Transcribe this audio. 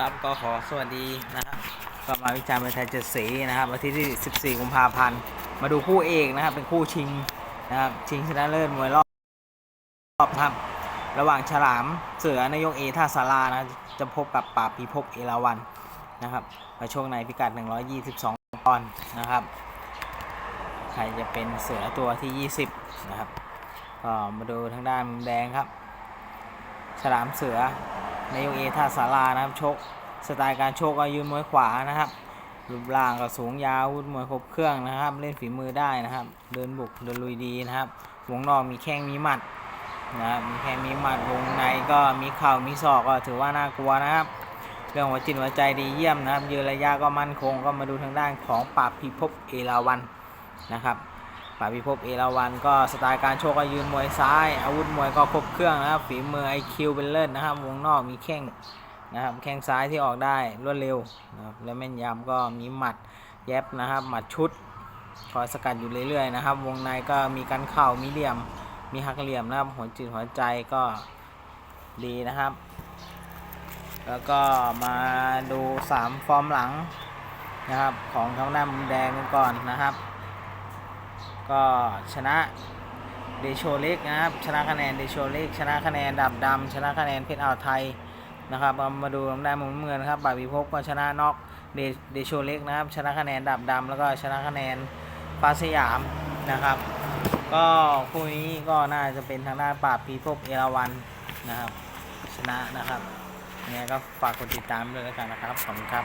ครับก็ขอสวัสดีนะครับก็มาวิจารณ์มวยไทยเจ็ดสีนะครับวันที่ที่ 14 กุมภาพันธ์ มาดูคู่เอกนะครับ เป็นคู่ชิงนะครับชิงชนะเลิศมวยรอบรอบครับระหว่างฉลามเสือนายกเอท่าสารานะจะพบกับปราบพิภพเอราวันนะครับมาช่วงในพิกัด 122 ปอนด์นะครับ ใครจะเป็นเสือตัวที่ 20 นะครับก็มาดูทางด้านมุมแดงครับ ฉลามเสือ นายกเอท่าสารานะครับชกสไตล์การโชคก็ยืนมวยขวานะครับรูปร่างก็สูงยาวมวยครบเครื่องนะครับ เล่นฝีมือได้นะครับ เดินบุกเดินลุยดีนะครับ วงนอกมีแข้งมีหมัดนะครับมีแข้งมีหมัดวงในก็มีเข่ามีศอกก็ถือว่าน่ากลัวนะครับ เรื่องหัวจิตหัวใจดีเยี่ยมนะครับยืนระยะก็มั่นคงก็มาดูทางด้านของปราบพิภพเอราวันนะครับ ปราพิภพเอราวันก็สไตล์การโชคก็ยืนมวยซ้าย อาวุธมวยก็ครบเครื่องนะครับฝีมือไอคิวเป็นเลิศนะครับ วงนอกมีแข้งนะครับแข้งซ้ายที่ออกได้รวดเร็วนะครับและแม่นยำก็มีหมัดแยบนะครับหมัดชุดคอยสกัดอยู่เรื่อยๆนะครับ วงในก็มีกันเข่ามีเหลี่ยม มีหักเหลี่ยมนะครับหัวจิตหัวใจก็ดีนะครับ แล้วก็มาดู 3 ฟอร์มหลังนะครับของทางด้านมุมแดงกันก่อนนะครับ ก็ชนะเดโชเล็กนะครับชนะคะแนนเดโชเล็กชนะคะแนนดับดำชนะคะแนนเพชรอ่าวไทยนะครับมามาดูทางด้มุมเงินนครับบาบีพกก็ชนะน็อกเดเดโชเล็กนะครับชนะคะแนนดับดำแล้วก็ชนะคะแนนฟ้าสยามนะครับ ก็คู่นี้ก็น่าจะเป็นทางด้านปราบพีพบเอราวันนะครับ ชนะนะครับยังไงก็ฝากกดติดตามด้วยแล้วกันนะครับขอบคุณครับ